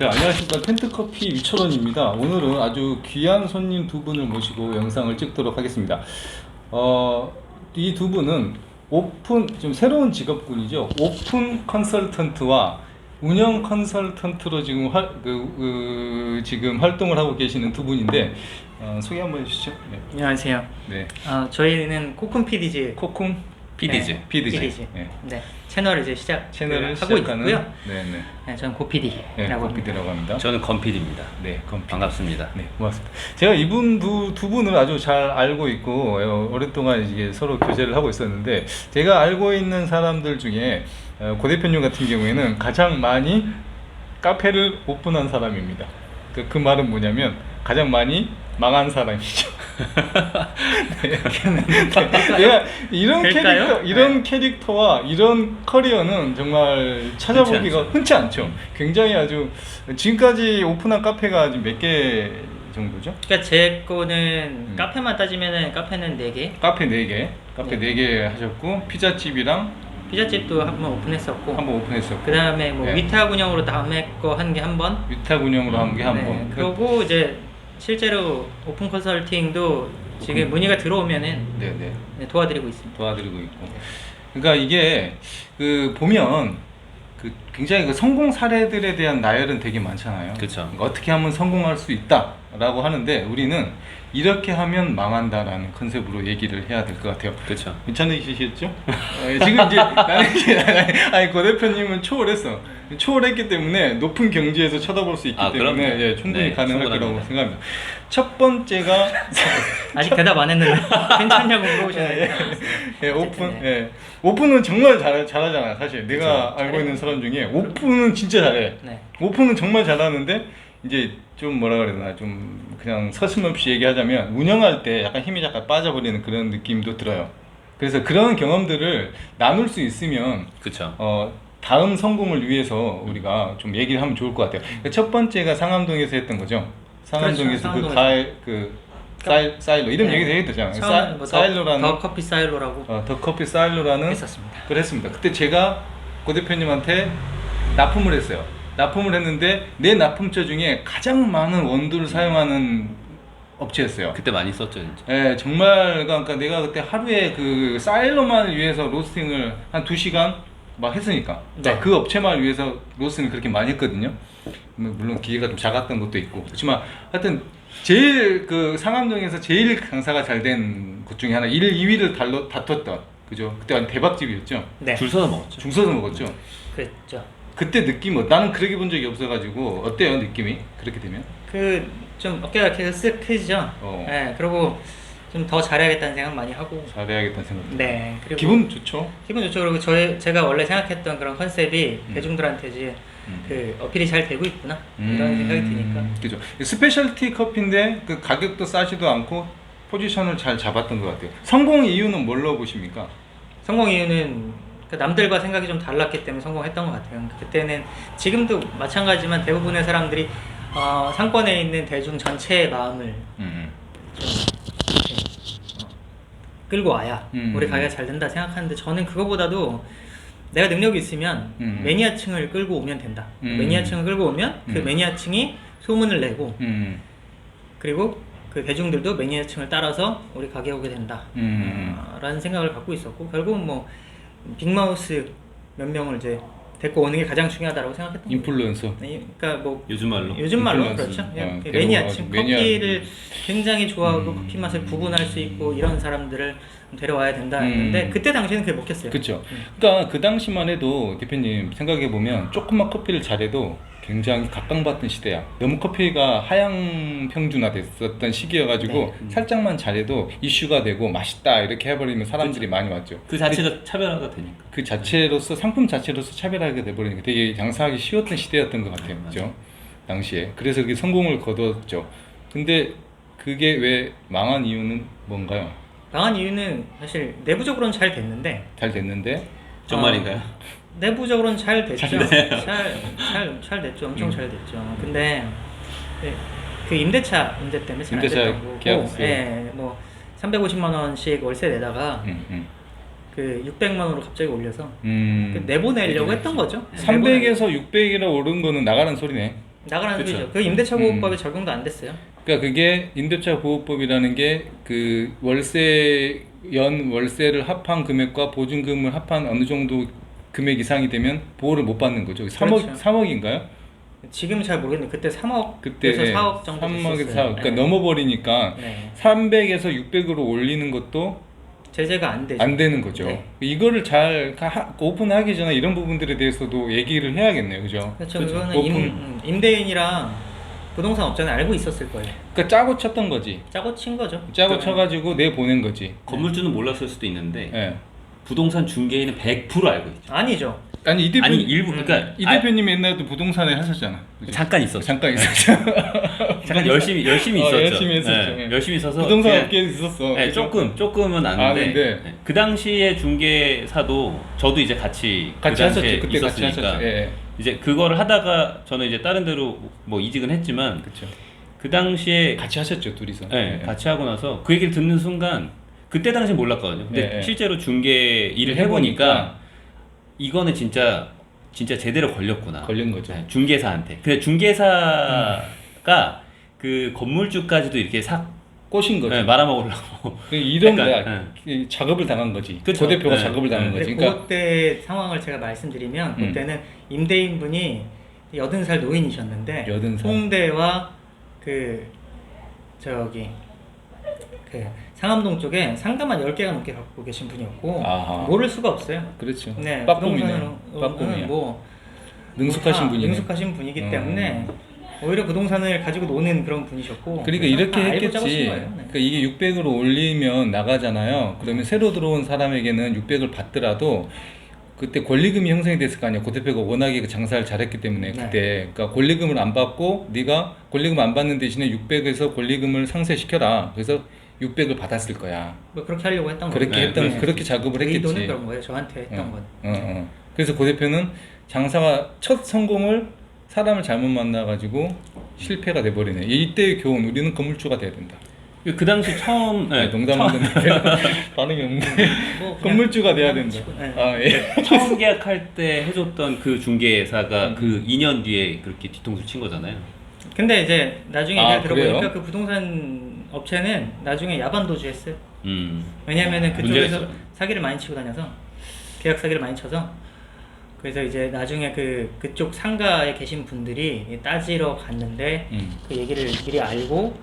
네, 안녕하십니까 텐트커피 위철원입니다. 오늘은 아주 귀한 손님 두 분을 모시고 영상을 찍도록 하겠습니다. 어, 이 두 분은 오픈 좀 새로운 직업군이죠. 오픈 컨설턴트와 운영 컨설턴트로 지금 활, 그, 그, 지금 활동을 하고 계시는 두 분인데 어, 소개 한번 해주시죠. 네. 안녕하세요. 네. 어, 저희는 코쿤 PDG 코쿵 PDG. 네, PDG. PDG. 네. 네. 채널을 이제 시작 채널을 하고 시작하는 있고요. 네네. 네, 저는 고PD라고 네, 합니다. 코피디라고 합니다. 저는 건필입니다. 네, 건피. 반갑습니다. 네, 고맙습니다. 제가 이분 두, 두 분을 아주 잘 알고 있고 어, 오랫동안 이게 서로 교제를 하고 있었는데 제가 알고 있는 사람들 중에 어, 고 대표님 같은 경우에는 가장 많이 카페를 오픈한 사람입니다. 그, 그 말은 뭐냐면 가장 많이 망한 사람이죠. 네. 네. 내가 이런 그럴까요? 캐릭터, 이런 네. 캐릭터와 이런 커리어는 정말 찾아보기가. 흔치 않죠. 굉장히 아주 지금까지 오픈한 카페가 지금 몇개 정도죠? 그러니까 제 거는 음. 카페만 따지면은 카페는 4개, 카페 4개, 카페 네. 4개 하셨고 피자집이랑 피자집도 한 번 오픈했었고 한번 오픈했었고 그 다음에 뭐 네. 위탁 운영으로 다음에 거 한 게 한 번, 위탁 운영으로 한 게한 네, 번. 그- 그리고 이제 실제로 오픈 컨설팅도 지금 오픈. 문의가 들어오면은 네, 네. 네, 도와드리고 있습니다. 도와드리고 있고. 그러니까 이게 그 보면 그 굉장히 그 성공 사례들에 대한 나열은 되게 많잖아요. 그쵸. 그러니까 어떻게 하면 성공할 수 있다라고 하는데 우리는 이렇게 하면 망한다라는 컨셉으로 얘기를 해야 될 것 같아요. 그렇죠. 괜찮으시겠죠? 어, 지금 이제 나는 이제 아니 고 대표님은 초월했어. 초월했기 때문에 높은 경지에서 쳐다볼 수 있기 아, 때문에 그럼요. 예, 충분히 네, 가능할 거라고 충분합니다. 생각합니다. 첫 번째가 아직 대답 안 했는데 괜찮냐고 물어보시네요. 예, 오픈. 어쨌든, 네. 예. 오픈은 정말 잘, 잘하잖아, 사실. 내가 그쵸. 알고 있는 사람 중에 오픈은 진짜 잘해. 네. 오픈은 정말 잘하는데 이제 좀 뭐라 그래야 되나 좀 그냥 서슴없이 얘기하자면 운영할 때 약간 힘이 약간 빠져버리는 그런 느낌도 들어요. 그래서 그런 경험들을 나눌 수 있으면 그렇죠. 어 다음 성공을 위해서 우리가 좀 얘기를 하면 좋을 것 같아요. 그첫 번째가 상암동에서 했던 거죠. 상암동에서 그 그렇죠, 상암동에서. 가일 그 사일, 사일로 이름 네. 얘기 되게 되잖아요. 처음에 뭐 사, 사일로라는 더, 더 커피 사일로라고 어, 더 커피 사일로라는 했었습니다. 그랬습니다. 그때 제가 고 대표님한테 납품을 했어요. 납품을 했는데 내 납품처 중에 가장 많은 원두를 사용하는 업체였어요. 그때 많이 썼죠, 진짜. 예, 정말 그러니까 내가 그때 하루에 그 사일로만 위해서 로스팅을 한 2시간 막 했으니까 네. 그 업체만 위해서 로스팅을 그렇게 많이 했거든요. 뭐 물론 기계가 좀 작았던 것도 있고 그렇지만 하여튼 제일 그 상암동에서 제일 강사가 잘된곳 중에 하나 1, 2위를 달러, 다퉜던 그죠? 그때 완전 대박집이었죠. 네. 줄 서서 먹었죠. 줄 서서 먹었죠. 그랬죠. 그때 느낌 뭐 나는 그렇게 본 적이 없어가지고 어때요 느낌이 그렇게 되면? 그 좀 어깨가 계속 쓱 크죠. 어. 네. 그리고 좀 더 잘해야겠다는 생각 많이 하고. 잘해야겠다는 생각. 네. 그리고 기분 좋죠. 기분 좋죠. 그리고 저희 제가 원래 생각했던 그런 컨셉이 음. 대중들한테 이제 음. 그 어필이 잘 되고 있구나 이런 생각이 드니까. 그죠. 스페셜티 커피인데 그 가격도 싸지도 않고 포지션을 잘 잡았던 것 같아요. 성공 이유는 뭘로 보십니까? 성공 이유는 그 남들과 생각이 좀 달랐기 때문에 성공했던 것 같아요. 그때는 지금도 마찬가지지만 대부분의 사람들이 어, 상권에 있는 대중 전체의 마음을 음. 좀 이렇게, 어, 끌고 와야 음. 우리 가게가 잘 된다 생각하는데 저는 그거보다도 내가 능력이 있으면 음. 매니아층을 끌고 오면 된다. 음. 매니아층을 끌고 오면 그 음. 매니아층이 소문을 내고 음. 그리고 그 대중들도 매니아층을 따라서 우리 가게 오게 된다. 음. 어, 라는 생각을 갖고 있었고 결국은 뭐 빅마우스 몇 명을 이제 데리고 오는 게 가장 중요하다고 생각했던 거예요. 인플루언서. 네, 그러니까 뭐 요즘 말로. 요즘 말로 인플루언서. 그렇죠. 어, 그냥 데리고 매니아층 매니아. 커피를 굉장히 좋아하고 음. 커피 맛을 구분할 수 있고 이런 사람들을 데려와야 된다 했는데 음. 그때 당시에는 그게 먹혔어요. 그렇죠. 음. 그러니까 그 당시만 해도 대표님 생각해 보면 조금만 커피를 잘해도 굉장히 각광받던 시대야. 너무 커피가 하향 평준화 됐었던 시기여가지고 네. 살짝만 잘해도 이슈가 되고 맛있다 이렇게 해버리면 사람들이 많이 왔죠. 그 자체가 차별화가 되니까. 그 자체로서 상품 자체로서 차별하게 돼버리니까 되게 장사하기 쉬웠던 시대였던 것 같아요, 음, 그죠? 당시에 그래서 그게 성공을 거뒀죠. 근데 그게 왜 망한 이유는 뭔가요? 망한 이유는 사실 내부적으로는 잘 됐는데 잘 됐는데 정말인가요? 내부적으로는 잘 됐죠. 잘 돼요. 잘, 잘, 잘 됐죠. 엄청 음. 잘 됐죠. 근데 네, 그 임대차 문제 때문에 잘안 임대차 됐던 거고, 계약세. 예, 뭐 350만 원씩 월세 내다가 음, 음. 그 600만 원으로 갑자기 올려서 음. 그 내보내려고 했던 거죠. 300에서 600이라 오른 거는 나가는 소리네. 나가라는 그쵸. 소리죠. 그 임대차 음. 보호법에 적용도 안 됐어요. 그러니까 그게 임대차 보호법이라는 게 그 월세 연 월세를 합한 금액과 보증금을 합한 어느 정도 금액 이상이 되면 보호를 못 받는 거죠. 3억 그렇죠. 3억인가요? 지금은 잘 모르겠는데 그때 3억 그때 에서 4억 정도 3억에서 됐었어요. 4억. 그러니까 네. 넘어버리니까 네. 300에서 600으로 올리는 것도 제재가 안 되죠. 안 되는 거죠. 네. 이거를 잘 하- 오픈하기 전에 이런 부분들에 대해서도 얘기를 해야겠네요, 그죠? 그렇죠. 그죠? 그거는 오픈. 임, 음, 임대인이랑 부동산 업자는 알고 있었을 거예요. 그러니까 짜고 쳤던 거지. 짜고 친 거죠. 짜고 그러니까- 쳐가지고 내 보낸 거지. 건물주는 몰랐을 수도 있는데 예. 부동산 중개인은 100% 알고 있죠. 아니죠. 아니 이 대표 아니 일부 음. 그러니까 이 아, 대표님 옛날에도 부동산에 하셨잖아. 그죠? 잠깐 있었어. 잠깐 있었죠. 잠깐 열심히 열심히 어, 있었죠. 열심히 했었죠. 네, 예. 열심히 있어서 부동산 그냥- 업계에 있었어. 네, 그죠? 조금 조금은 아는데, 아는데. 네. 그 당시에 중개사도 저도 이제 같이 같이 그 당시에 하셨죠. 그때 같이 있었으니까 하셨죠. 예. 이제 그거를 하다가 저는 이제 다른 데로 뭐 이직은 했지만 그렇죠. 그 당시에 같이 하셨죠, 둘이서. 네, 예. 같이 하고 나서 그 얘기를 듣는 순간 그때 당시 몰랐거든요. 근데 예, 예. 실제로 중개 일을 해보니까 이거는 진짜 진짜 제대로 걸렸구나. 걸린 거죠. 네, 중개사한테. 근데 중개사가 그 건물주까지도 이렇게 싹 꼬신 거죠. 네, 말아먹으려고. 그 이런 약간, 거야. 이 작업을 당한 거지. 그쵸. 고 대표가 네. 작업을 당한 네. 거지. 그러니까 그때 상황을 제가 말씀드리면 음. 그때는 임대인분이 여든 살 노인이셨는데 여든 살. 홍대와 그 저기 그 상암동 쪽에 상가만 10개가 넘게 갖고 계신 분이었고 아하. 모를 수가 없어요. 그렇죠. 네, 빠꿈이네. 빠꿈이야. 뭐 능숙하신 다 분이네. 능숙하신 분이기 음. 때문에 오히려 부동산을 가지고 노는 그런 분이셨고 그러니까 이렇게 했겠지. 네. 그러니까 이게 600으로 올리면 나가잖아요. 그러면 새로 들어온 사람에게는 600을 받더라도 그때 권리금이 형성이 됐을 거 아니야. 고 대표가 워낙에 그 장사를 잘했기 때문에 네. 그때 그러니까 권리금을 안 받고 네가 권리금 안 받는 대신에 600에서 권리금을 상쇄시켜라. 그래서 600을 받았을 거야. 뭐 그렇게 하려고 했던 그렇게 거죠. 했던 네. 그렇게 작업을 했겠지. 의도는 그런 거예요. 저한테 했던 어, 건. 어, 어. 그래서 고 대표는 장사가 첫 성공을 사람을 잘못 만나가지고 실패가 돼버리네. 이때의 교훈 우리는 건물주가 돼야 된다. 그 당시 처음 네, 네, 농담하는데 반응이 없는데 뭐 그냥 건물주가 돼야 된다. 치고, 네. 아 예. 처음 계약할 때 해줬던 그 중개사가 음. 그 2년 뒤에 그렇게 뒤통수 친 거잖아요. 근데 이제 나중에 아, 얘기를 들어보니까 그래요? 그 부동산 업체는 나중에 야반 도주했어요. 음. 왜냐면은 그쪽에서 문제였어요. 사기를 많이 치고 다녀서 계약 사기를 많이 쳐서 그래서 이제 나중에 그 그쪽 상가에 계신 분들이 따지러 갔는데 음. 그 얘기를 미리 알고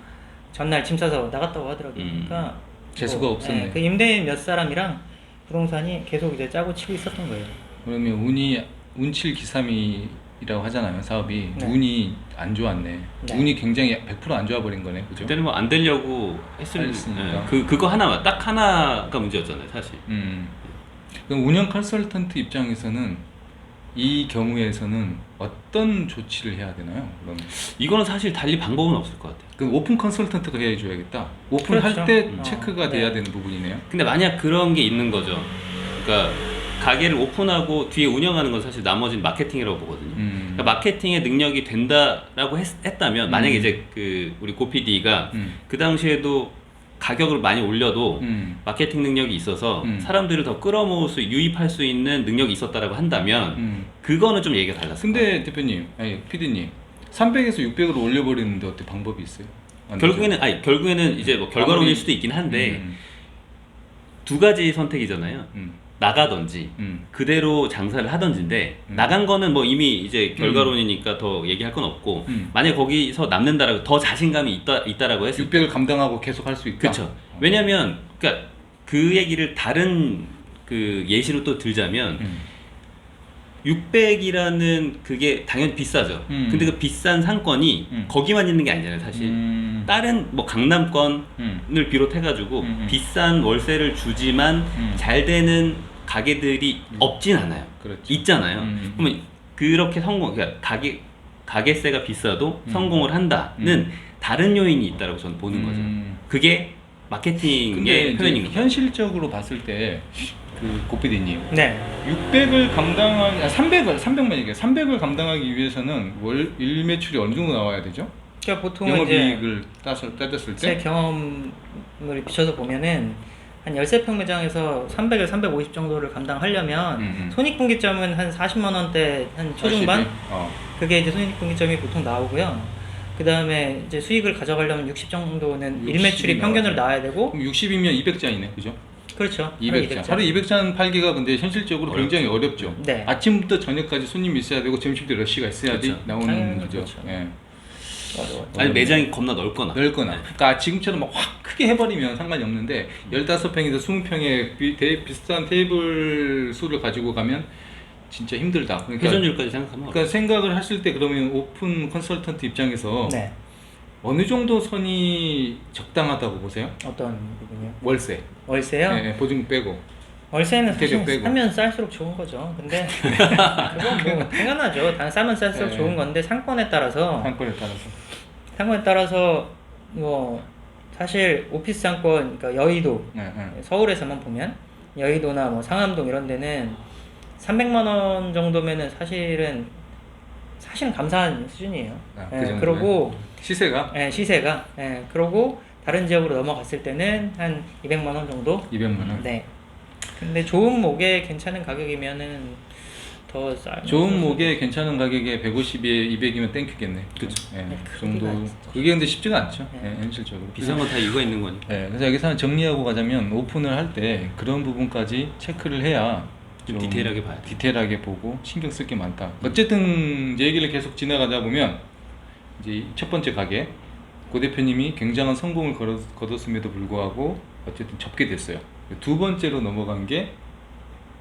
전날 짐 싸서 나갔다고 하더라고요. 음. 그러니까 재수가 뭐, 없었네. 예, 그 임대인 몇 사람이랑 부동산이 계속 이제 짜고 치고 있었던 거예요. 그러면 운이 운칠 기삼이 라고 하잖아요 사업이 네. 운이 안 좋았네. 네. 운이 굉장히 100%안 좋아 버린 거네, 그죠? 그때는 뭐 안 되려고 했을 했으니까. 예, 그 그거 하나만 딱 하나가 문제였잖아요, 사실. 음. 그럼 운영 컨설턴트 입장에서는 이 경우에서는 어떤 조치를 해야 되나요? 그럼 이거는 사실 달리 방법은 없을 것 같아요. 그 오픈 컨설턴트가 해줘야겠다. 오픈할 그렇죠. 때 음. 체크가 어, 돼야 네. 되는 부분이네요. 근데 만약 그런 게 있는 거죠. 그러니까 가게를 오픈하고 뒤에 운영하는 건 사실 나머지는 마케팅이라고 보거든요. 음. 그러니까 마케팅의 능력이 된다라고 했, 다면 만약에 음. 이제 그 우리 고PD가 음. 그 당시에도 가격을 많이 올려도 음. 마케팅 능력이 있어서 음. 사람들을 더 끌어모을 수 유입할 수 있는 능력이 있었다라고 한다면 음. 그거는 좀 얘기가 달랐을 근데 대표님, 아니 PD님, 300에서 600으로 올려버리는데 어때 방법이 있어요? 안 결국에는 아니 결국에는 이제 뭐 결과론일 수도 있긴? 한데 음. 두 가지 선택이잖아요. 음. 나가든지 음. 그대로 장사를 하던지인데 음. 나간 거는 뭐 이미 이제 결과론이니까 더 얘기할 건 없고 음. 만약 거기서 남는다라고 더 자신감이 있다 있다라고 했을 600을 감당하고 계속 할 수 있다. 그렇죠. 왜냐면 그러니까 그 얘기를 다른 그 예시로 또 들자면 음. 600이라는 그게 당연히 비싸죠. 음. 근데 그 비싼 상권이 음. 거기만 있는 게 아니잖아요, 사실. 음. 다른 뭐 강남권을 음. 비롯해가지고 음, 음. 비싼 월세를 주지만 음. 잘 되는 가게들이 음. 없진 않아요. 그렇죠. 있잖아요. 음. 그러면 그렇게 성공, 그러니까 가게 가게세가 비싸도 음. 성공을 한다는 음. 다른 요인이 있다고 저는 보는 거죠. 음. 그게 마케팅의 표현인 거죠. 현실적으로 봤을 때 그 고피디님 네. 600을 감당하기 아, 300을 300만 얘기해 300을 감당하기 위해서는 월일 매출이 어느 정도 나와야 되죠? 그러니까 보통은 이제 영업이익을 따서 따졌을 제때 경험을 비춰서 보면은 한한 13평 매장에서 300에서 350 정도를 감당하려면 음, 음. 손익분기점은 한 40만 원대 한 초중반 80이? 어. 그게 이제 손익분기점이 보통 나오고요. 그 다음에 이제 수익을 가져가려면 60 정도는 60이 일매출이 평균으로. 나와야 되고 그럼 60이면 200잔이네, 그죠? 그렇죠. 200잔. 하루 200잔 팔기가 근데 현실적으로 어렵죠. 굉장히 어렵죠. 네. 아침부터 저녁까지 손님이 있어야 되고 점심때 러시가 있어야지 그렇죠. 나오는 당연히 거죠. 그렇죠. 예. 아니 매장이 겁나 넓거나. 넓거나. 그러니까 지금처럼 막 확 크게 해버리면 상관이 없는데 15평에서 20평의 비, 대, 비슷한 테이블 수를 가지고 가면 진짜 힘들다. 그러니까, 회전율까지 생각하면 그러니까 생각을 하실 때 그러면 오픈 컨설턴트 입장에서 네. 어느 정도 선이 적당하다고 보세요? 어떤 부분이요? 월세. 월세요? 예, 예, 보증 빼고. 월세는 사실 빼고. 사면 쌀수록 좋은 거죠. 근데 그건 뭐 당연하죠. 당 싸면 쌀수록 네. 좋은 건데 상권에 따라서 상권에 따라서. 상권에 따라서 뭐 사실 오피스 상권 그러니까 여의도 예, 예. 서울에서만 보면 여의도나 뭐 상암동 이런 데는 300만 원 정도면은 사실은 사실은 감사한 수준이에요. 아, 그 예? 그러고 시세가 예, 시세가 예, 그러고 다른 지역으로 넘어갔을 때는 한 200만 원 정도. 200만 원. 네. 근데 좋은 목에 괜찮은 가격이면은 더 싸. 좋은 목에 괜찮은 가격에 150에 200이면 땡큐겠네. 그쵸. 예, 네, 그 정도. 그게 근데 쉽지가 않죠. 네. 예, 현실적으로. 비싼 건다 이거 있는 거니까. 예, 그래서 여기서 정리하고 가자면 오픈을 할 때 그런 부분까지 체크를 해야 좀 디테일하게 봐야 돼. 디테일하게 보고 신경 쓸 게 많다. 어쨌든 이제 얘기를 계속 지나가다 보면 이제 첫 번째 가게 고 대표님이 굉장한 성공을 거뒀음에도 불구하고 어쨌든 접게 됐어요. 두 번째로 넘어간 게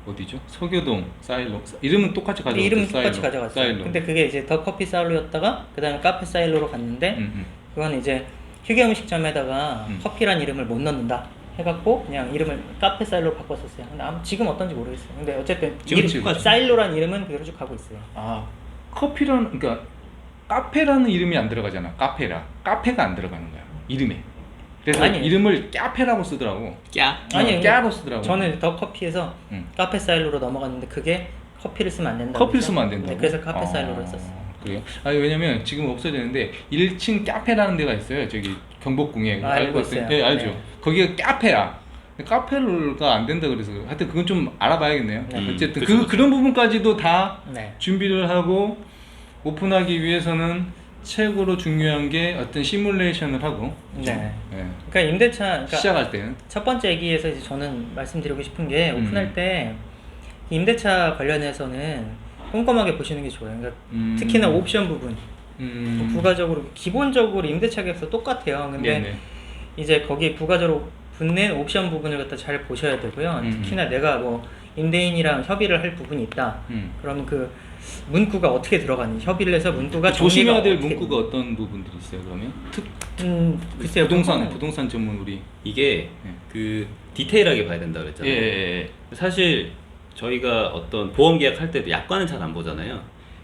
어디죠? 서교동 사일로 이름은 똑같이 근데 가져갔죠. 이름은 사일로. 똑같이 가져갔어요. 사일로. 근데 그게 이제 더 커피 사일로였다가 그다음에 카페 사일로로 갔는데 음, 음. 그건 이제 휴게 음식점에다가 음. 커피란 이름을 못 넣는다 해갖고 그냥 이름을 카페 사일로로 바꿨었어요. 근데 아무 지금 어떤지 모르겠어요. 근데 어쨌든 지금 이름. 사일로란 이름은 그대로 쭉 가고 있어요. 아 커피라는 그러니까 카페라는 이름이 안 들어가잖아. 카페라 카페가 안 들어가는 거야 이름에. 그래서 아니. 이름을 카페라고 쓰더라고. 꺄. 아니, 어, 까로 쓰더라고. 저는 더 커피에서 음. 카페 사일로로 넘어갔는데 그게 커피를 쓰면 안 된다. 커피를 쓰면 안 된다. 네, 그래서 카페 사일로로 했었어요. 그래요? 아니 왜냐면 지금 없어졌는데 1층 카페라는 데가 있어요. 저기 경복궁에 아, 알고 있어요. 네, 알죠. 네. 거기가 카페야. 근데 카페가 안 된다 그래서 하여튼 그건 좀 알아봐야겠네요. 네. 어쨌든 음, 그 그쵸, 그런 부분까지도 다 네. 준비를 하고 오픈하기 위해서는 최고로 중요한 게 어떤 시뮬레이션을 하고 그죠? 네. 예. 그러니까 임대차 그러니까 시작할 때는 첫 번째 얘기에서 이제 저는 말씀드리고 싶은 게 음. 오픈할 때 임대차 관련해서는 꼼꼼하게 보시는 게 좋아요. 그러니까 음. 특히나 옵션 부분 음. 부가적으로 기본적으로 임대차 계약서 똑같아요. 근데 네네. 이제 거기에 부가적으로 붙는 옵션 부분을 갖다 잘 보셔야 되고요. 음. 특히나 내가 뭐 임대인이랑 협의를 할 부분이 있다. 음. 그러면 그 문구가 어떻게 들어가는지 협의를 해서 문구가 조심해야 될 어떻게 문구가 어떤 부분들이 있어요 그러면? 특 음, 글쎄요. 부동산 그거는 부동산 전문 우리 이게 네. 그 디테일하게 봐야 된다 그랬잖아요. 예, 예, 예. 사실 저희가 어떤 보험 계약할 때도 약관은 잘 안 보잖아요.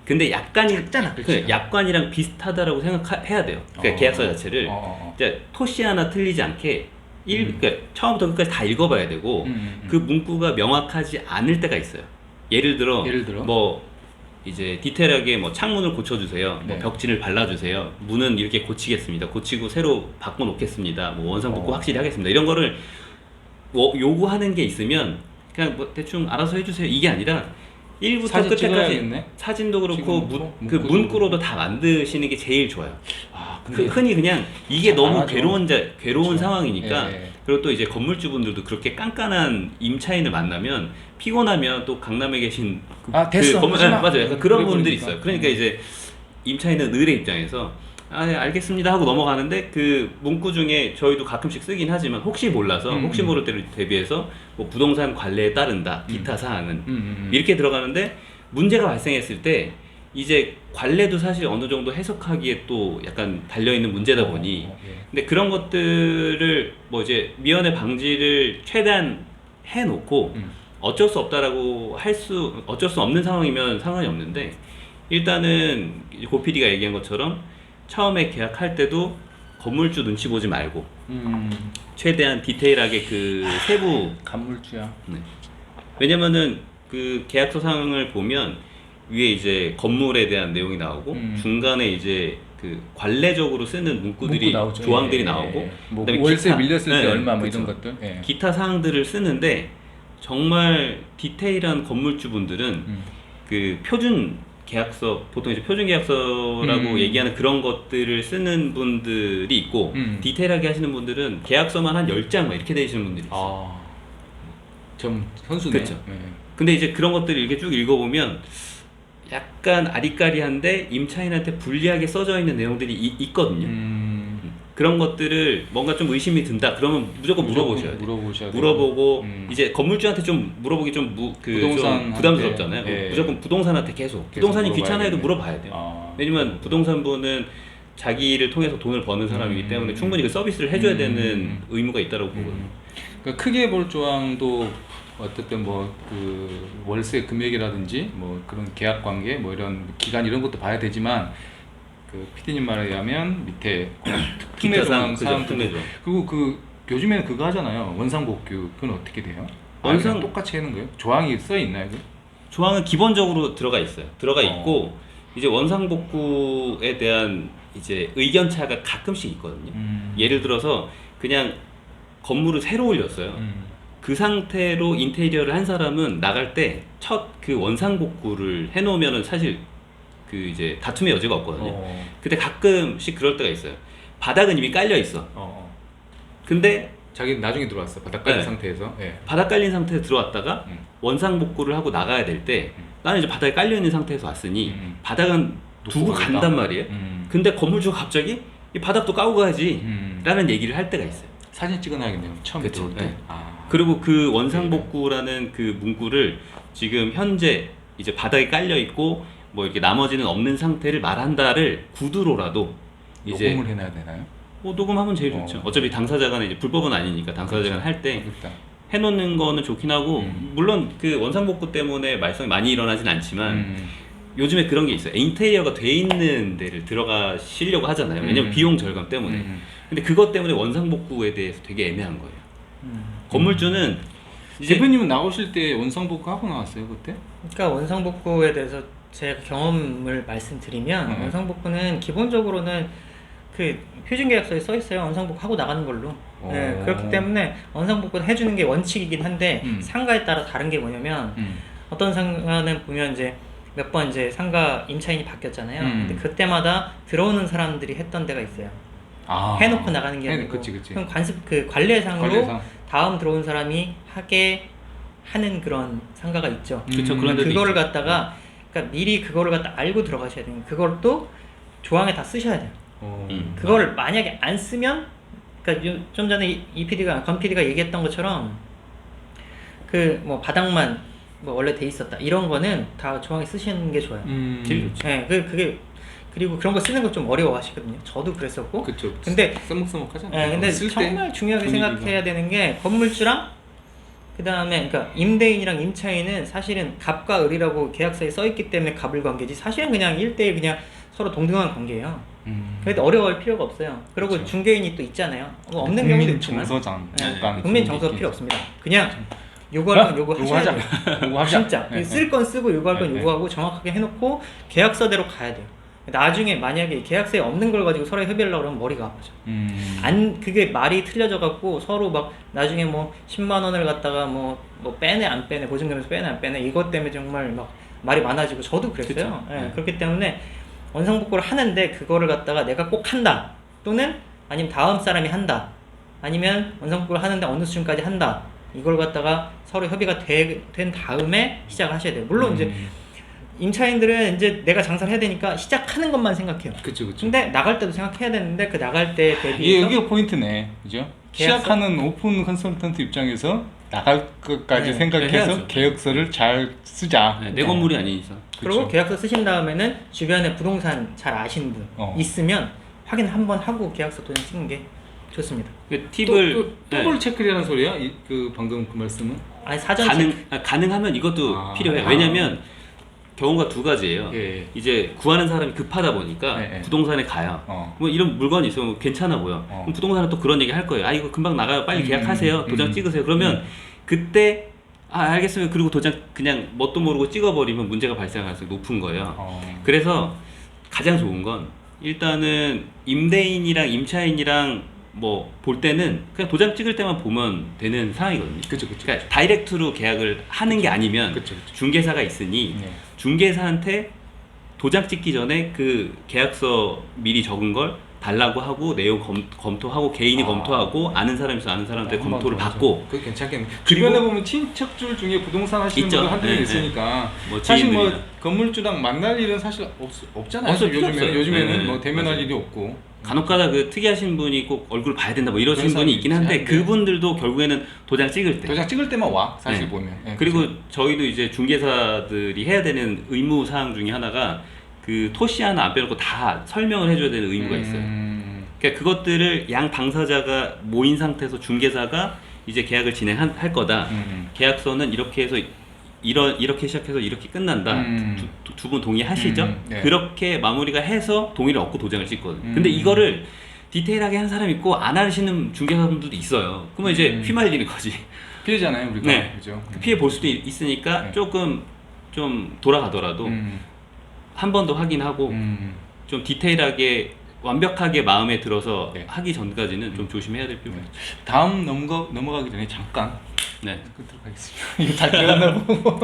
근데 약관이 작잖아, 그. 약관이랑 비슷하다라고 생각해야 돼요. 그러니까 어. 계약서 자체를 어, 어, 어. 이제 토시 하나 틀리지 않게 일, 음. 그러니까 처음부터 끝까지 다 읽어봐야 되고 음, 음, 음. 그 문구가 명확하지 않을 때가 있어요. 예를 들어, 예를 들어? 뭐 이제 디테일하게 뭐 창문을 고쳐주세요, 뭐 네. 벽지를 발라주세요, 문은 이렇게 고치겠습니다, 고치고 새로 바꿔놓겠습니다, 뭐 원상 복구 어. 확실히 하겠습니다. 이런 거를 뭐 요구하는 게 있으면 그냥 뭐 대충 알아서 해주세요. 이게 아니라 1부터 사진 끝까지 찍어야겠네. 사진도 그렇고 문, 문구도 그 문구로도. 다 만드시는 게 제일 좋아요. 아 그 흔히 그냥 이게 잘 너무. 괴로운 자, 괴로운 그렇죠. 상황이니까 예, 예. 그리고 또 이제 건물주분들도 그렇게 깐깐한 임차인을 만나면 피곤하면 또 강남에 계신 그, 아, 됐어. 건물 하지 마. 네, 맞아요. 약간 그런 분들이 버리니까. 있어요. 그러니까 음. 이제 임차인은 을의 입장에서 아, 네, 알겠습니다 하고 넘어가는데 그 문구 중에 저희도 가끔씩 쓰긴 하지만 혹시 몰라서 음, 혹시 음. 모를 때를 대비해서 뭐 부동산 관리에 따른다 기타 사항은 음, 음, 음. 이렇게 들어가는데 문제가 발생했을 때 이제 관례도 사실 어느 정도 해석하기에 또 약간 달려 있는 문제다 보니 어, 예. 근데 그런 것들을 뭐 이제 미연의 방지를 최대한 해놓고 음. 어쩔 수 없다라고 할 수 어쩔 수 없는 상황이면 상관이 없는데 일단은 고 PD가 얘기한 것처럼 처음에 계약할 때도 건물주 눈치 보지 말고 음. 최대한 디테일하게 그 세부 간물주야. 네. 왜냐면은 그 계약서 상을 보면 위에 이제 건물에 대한 내용이 나오고 음. 중간에 이제 그 관례적으로 쓰는 문구들이 문구 나오죠. 조항들이 예, 나오고 예, 예. 뭐 그다음에 월세 기타- 밀렸을 때 네, 얼마 뭐 그쵸. 이런 것들. 예. 기타 사항들을 쓰는데 정말 디테일한 건물주분들은 음. 그 표준 계약서 보통 이제 표준 계약서라고 음. 얘기하는 그런 것들을 쓰는 분들이 있고 음. 디테일하게 하시는 분들은 계약서만 한 10장 막 이렇게 되시는 분들이 있어요. 아. 좀 선수네. 그쵸. 예. 근데 이제 그런 것들을 이렇게 쭉 읽어보면 약간 아리까리한데 임차인한테 불리하게 써져 있는 내용들이 이- 있거든요. 음. 그런 것들을 뭔가 좀 의심이 든다. 그러면 무조건 물어보셔야 돼요. 물어보셔야 돼요. 물어보고 음. 이제 건물주한테 좀 물어보기 좀그 부동산한테, 부담스럽잖아요. 예. 무조건 부동산한테 계속. 계속 부동산이 귀찮아해도. 물어봐야 돼요. 아. 왜냐면 부동산부는 자기를 통해서 돈을 버는 사람이기 음. 때문에 충분히 그 서비스를 해줘야 음. 되는 의무가 있다고 보거든요. 음. 그러니까 크게 볼 조항도 어쨌든 뭐 그 월세 금액이라든지 뭐 그런 계약 관계 뭐 이런 기간 이런 것도 봐야 되지만 그 PD님 말에 의하면 밑에 특례 조항 사항, 특례. 그리고 그 요즘에는 그거 하잖아요 원상복구 그건 어떻게 돼요? 원상- 원상 똑같이 하는 거예요? 조항이 써 있나요? 그? 조항은 기본적으로 들어가 있어요. 들어가 어. 있고 이제 원상복구에 대한 이제 의견 차가 가끔씩 있거든요. 음. 예를 들어서 그냥 건물을 새로 올렸어요. 음. 그 상태로 인테리어를 한 사람은 나갈 때 첫 그 원상 복구를 해놓으면은 사실 그 이제 다툼의 여지가 없거든요. 어. 근데 가끔씩 그럴 때가 있어요. 바닥은 이미 깔려 있어. 어, 어. 근데 자기 나중에 들어왔어 바닥 깔린 네. 상태에서 예. 바닥 깔린 상태에 들어왔다가 음. 원상 복구를 하고 나가야 될때 음. 나는 이제 바닥에 깔려 있는 상태에서 왔으니 음. 바닥은 두고 가겠다. 간단 말이에요. 음. 근데 건물주가 갑자기 이 바닥도 까고 가야지 음. 라는 얘기를 할 때가 있어요. 사진 찍어놔야겠네요. 처음에 그쵸, 들어올 때. 네. 아. 그리고 그 원상복구라는 그 문구를 지금 현재 이제 바닥에 깔려 있고 뭐 이렇게 나머지는 없는 상태를 말한다를 구두로라도 이제 녹음을 해놔야 되나요? 뭐 녹음하면 제일 좋죠. 어. 어. 차피 당사자간에 이제 불법은 아니니까 당사자간 할때 일단. 해놓는 거는 좋긴 하고 음. 물론 그 원상복구 때문에 말썽이 많이 일어나진 않지만 음. 요즘에 그런 게 있어요. 인테리어가 돼 있는 데를 들어가시려고 하잖아요. 왜냐면 음. 비용 절감 때문에. 음. 근데 그것 때문에 원상복구에 대해서 되게 애매한 거예요. 음. 건물주는 이제 대표님은 나오실 때 원상복구 하고 나왔어요 그때? 그러니까 원상복구에 대해서 제 경험을 말씀드리면 음. 원상복구는 기본적으로는 그 표준계약서에 써 있어요. 원상복구 하고 나가는 걸로. 네, 오. 그렇기 때문에 원상복구는 해주는 게 원칙이긴 한데 음. 상가에 따라 다른 게 뭐냐면 음. 어떤 상가는 보면 이제 몇 번 이제 상가 임차인이 바뀌었잖아요. 음. 근데 그때마다 들어오는 사람들이 했던 데가 있어요. 아. 해놓고 나가는 게 해- 아니고 그치 그치. 그럼 관습 그 관례상으로 관례상. 다음 들어온 사람이 하게 하는 그런 상가가 있죠. 그쵸, 음. 그런 데도 그거를 있죠. 갖다가 그러니까 미리 그거를 갖다 알고 들어가셔야 돼요. 그걸 또 조항에 다 쓰셔야 돼요. 어. 음. 그거를 만약에 안 쓰면 그러니까 요- 좀 전에 이- 이 PD가 건 PD가 얘기했던 것처럼 그 뭐 바닥만 뭐 원래 돼 있었다 이런 거는 다 조항에 쓰시는 게 좋아요. 음. 제일 좋죠. 네, 그 그게 그리고 그런 거 쓰는 거 좀 어려워 하시거든요. 저도 그랬었고. 그쵸. 근데 써먹써먹하잖아요. 예, 근데 쓸 때 정말 중요하게 분위기가. 생각해야 되는 게 건물주랑 그 다음에 그러니까 임대인이랑 임차인은 사실은 갑과 을이라고 계약서에 써 있기 때문에 갑을 관계지 사실은 그냥 1대1 그냥 서로 동등한 관계예요. 음. 그래도 어려워할 필요가 없어요. 그리고 그렇죠. 중개인이 또 있잖아요. 뭐 없는 국민 경우도 있지만 정서장. 네, 약간 국민 그런 정서 게 필요. 없습니다. 그냥 요구할 건 어? 요구 요구 하자. 돼요. 요구하자. 진짜 네, 쓸 건 쓰고 요구할 건 네, 네. 요구하고 정확하게 해놓고 계약서대로 가야 돼요. 나중에 만약에 계약서에 없는 걸 가지고 서로 협의하려고 그러면 머리가 아프죠. 음. 안 그게 말이 틀려져 갖고 서로 막 나중에 뭐 10만 원을 갖다가 뭐, 뭐 빼내 안 빼내 보증금에서 빼내 안 빼내 이것 때문에 정말 막 말이 많아지고 저도 그랬어요. 예, 네. 그렇기 때문에 원상복구를 하는데 그거를 갖다가 내가 꼭 한다 또는 아니면 다음 사람이 한다 아니면 원상복구를 하는데 어느 수준까지 한다 이걸 갖다가 서로 협의가 되, 된 다음에 시작을 하셔야 돼요. 물론 이제 음. 임차인들은 이제 내가 장사를 해야 되니까 시작하는 것만 생각해요. 그쵸 그쵸. 근데 나갈 때도 생각해야 되는데 그 나갈 때 이게 대비해서 여기가 포인트네, 그죠? 계약서? 시작하는 오픈 컨설턴트 입장에서 나갈 것까지 네, 생각해서 해야죠. 계약서를 잘 쓰자. 네, 내 건물이 아닌 이상. 그리고 그쵸. 계약서 쓰신 다음에는 주변에 부동산 잘 아시는 분 어. 있으면 확인 한번 하고 계약서 도장 찍는 게 좋습니다. 그 또, 팁을 또 네, 더블 체크라는 소리야? 이, 그 방금 그 말씀은? 아니 사전 가능 체크. 아, 가능하면 이것도 아. 필요해요. 아. 왜냐면 경우가 두 가지예요. 예. 예. 이제 구하는 사람이 급하다 보니까 예, 예. 부동산에 가요. 어. 뭐 이런 물건이 있으면 뭐 괜찮아 보여. 어. 그럼 부동산은 또 그런 얘기 할 거예요. 아 이거 금방 나가요. 빨리 음, 계약하세요. 도장 음, 찍으세요. 그러면 음. 그때 아 알겠으면 그리고 도장 그냥 뭣도 모르고 찍어버리면 문제가 발생할 가능성이 높은 거예요. 어. 그래서 가장 좋은 건 일단은 임대인이랑 임차인이랑 뭐 볼 때는 그냥 도장 찍을 때만 보면 되는 상황이거든요. 그렇죠, 그렇죠. 그러니까 다이렉트로 계약을 하는 게 아니면 그렇죠, 그렇죠. 중개사가 있으니 네. 중개사한테 도장 찍기 전에 그 계약서 미리 적은 걸 달라고 하고 내용 검, 검토하고 개인이 아. 검토하고 아는 사람이 있어 아는 사람한테 한번 검토를 더 받고. 그게 괜찮겠네. 그리고- 주변에 보면 친척줄 중에 부동산 하시는 있죠. 분들 한두 명 네, 있으니까 뭐 사실 뭐 지인들이나. 건물주랑 만날 일은 사실 없, 없잖아요. 없어요. 요즘에는 없어요. 요즘에는 네, 뭐 네. 대면할 맞아요. 일이 없고 간혹가다 그 특이하신 분이 꼭 얼굴 봐야 된다 뭐 이러시는 그런 분이 있긴 사람이 한데 있지, 한데. 그분들도 결국에는 도장 찍을 때 도장 찍을 때만 와 사실 네. 보면. 네, 그리고 그렇죠. 저희도 이제 중개사들이 해야 되는 의무 사항 중에 하나가 그 토시 하나 안 빼놓고 다 설명을 해줘야 되는 의무가 있어요. 음, 그러니까 그것들을 양 당사자가 모인 상태에서 중개사가 이제 계약을 진행할 할 거다. 음, 계약서는 이렇게 해서 이러, 이렇게 시작해서 이렇게 끝난다. 음. 두 분 동의하시죠? 음, 네. 그렇게 마무리가 해서 동의를 얻고 도장을 찍거든요. 음. 근데 이거를 디테일하게 한 사람 있고 안 하시는 중개사분들도 있어요. 그러면 이제 음. 휘말리는 거지. 피해잖아요 우리가. 네. 그죠. 피해 볼 수도 있- 있으니까 네. 조금 좀 돌아가더라도 음, 한번 더 확인하고 음. 좀 디테일하게 완벽하게 마음에 들어서 네. 하기 전까지는 좀 조심해야 될 필요가 네. 있죠. 다음 넘어가 넘어가기 전에 잠깐 네. 끊도록 하겠습니다. 이거 다 들었나 보고.